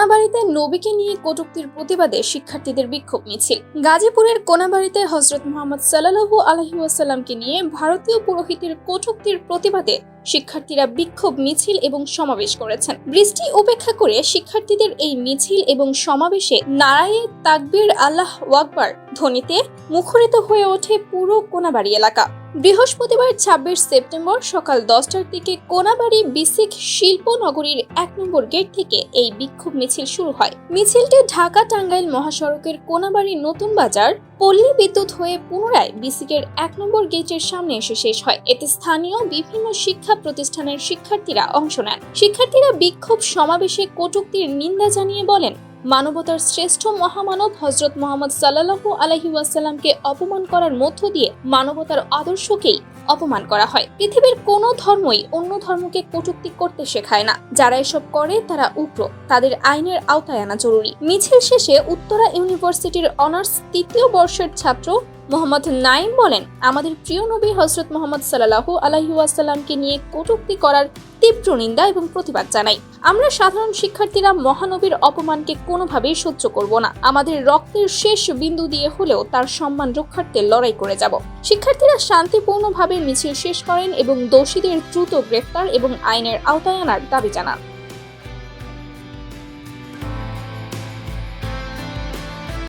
কোনাবাড়িতে নবীকে নিয়ে কটূক্তির প্রতিবাদে শিক্ষার্থীদের বিক্ষোভ মিছিল। গাজীপুরের কোনাবাড়িতে হজরত মোহাম্মদ সাল্লাহু আলহিউসাল্লামকে নিয়ে ভারতীয় পুরোহিতের কটূক্তির প্রতিবাদে শিক্ষার্থীরা বিক্ষোভ মিছিল এবং সমাবেশ করেছেন। বৃষ্টি উপেক্ষা করে শিক্ষার্থীদের এই মিছিল এবং সমাবেশে নারায়ে তাকবীর আল্লাহ ওয়াকবার ধ্বনিতে মুখরিত হয়ে ওঠে পুরো কোনাবাড়ি এলাকা। বৃহস্পতিবার ছাব্বিশ সেপ্টেম্বর সকাল দশটার দিকে কোনাবাড়ি বিসিক শিল্প নগরীর এক নম্বর গেট থেকে এই বিক্ষোভ মিছিল শুরু হয়। মিছিলটি ঢাকা টাঙ্গাইল মহাসড়কের কোনাবাড়ি নতুন বাজার, পল্লী বিদ্যুৎ হয়ে পুনরায় বিসিকের এক নম্বর গেটের সামনে এসে শেষ হয়। এতে স্থানীয় বিভিন্ন শিক্ষা প্রতিষ্ঠানের শিক্ষার্থীরা অংশ নেন। শিক্ষার্থীরা বিক্ষোভ সমাবেশে কটূক্তির নিন্দা জানিয়ে বলেন মানবতার শ্রেষ্ঠ মহামানব হজরত মোহাম্মদ সাল্লাহু আলহি ওয়াসাল্লামকে অপমান করার মধ্য দিয়ে মানবতার আদর্শকেই অপমান করা হয়। পৃথিবীর কোনো ধর্মই অন্য ধর্মকে কটুক্তি করতে শেখায় না। যারা এসব করে, তারা উগ্র। তাদের আইনের আওতায় আনা জরুরি। মিছিল শেষে উত্তরা ইউনিভার্সিটির অনার্স তৃতীয় বর্ষের ছাত্র মোহাম্মদ নাইম বলেন, আমাদের প্রিয় নবী হজরত মোহাম্মদ সাল্লাহু আলহি ওয়াসাল্লামকে নিয়ে কটূক্তি করার তীব্র নিন্দা এবং প্রতিবাদ জানাই। আমরা সাধারণ শিক্ষার্থীরা মহানবীর অপমানকে কোনোভাবেই সহ্য করব না। আমাদের রক্তের শেষ বিন্দু দিয়ে হলেও তার সম্মান রক্ষার্থে লড়াই করে যাব। শিক্ষার্থীরা শান্তিপূর্ণভাবে মিছিল শেষ করেন এবং দোষীদের দ্রুত গ্রেফতার এবং আইনের আওতায় আনার দাবি জানান।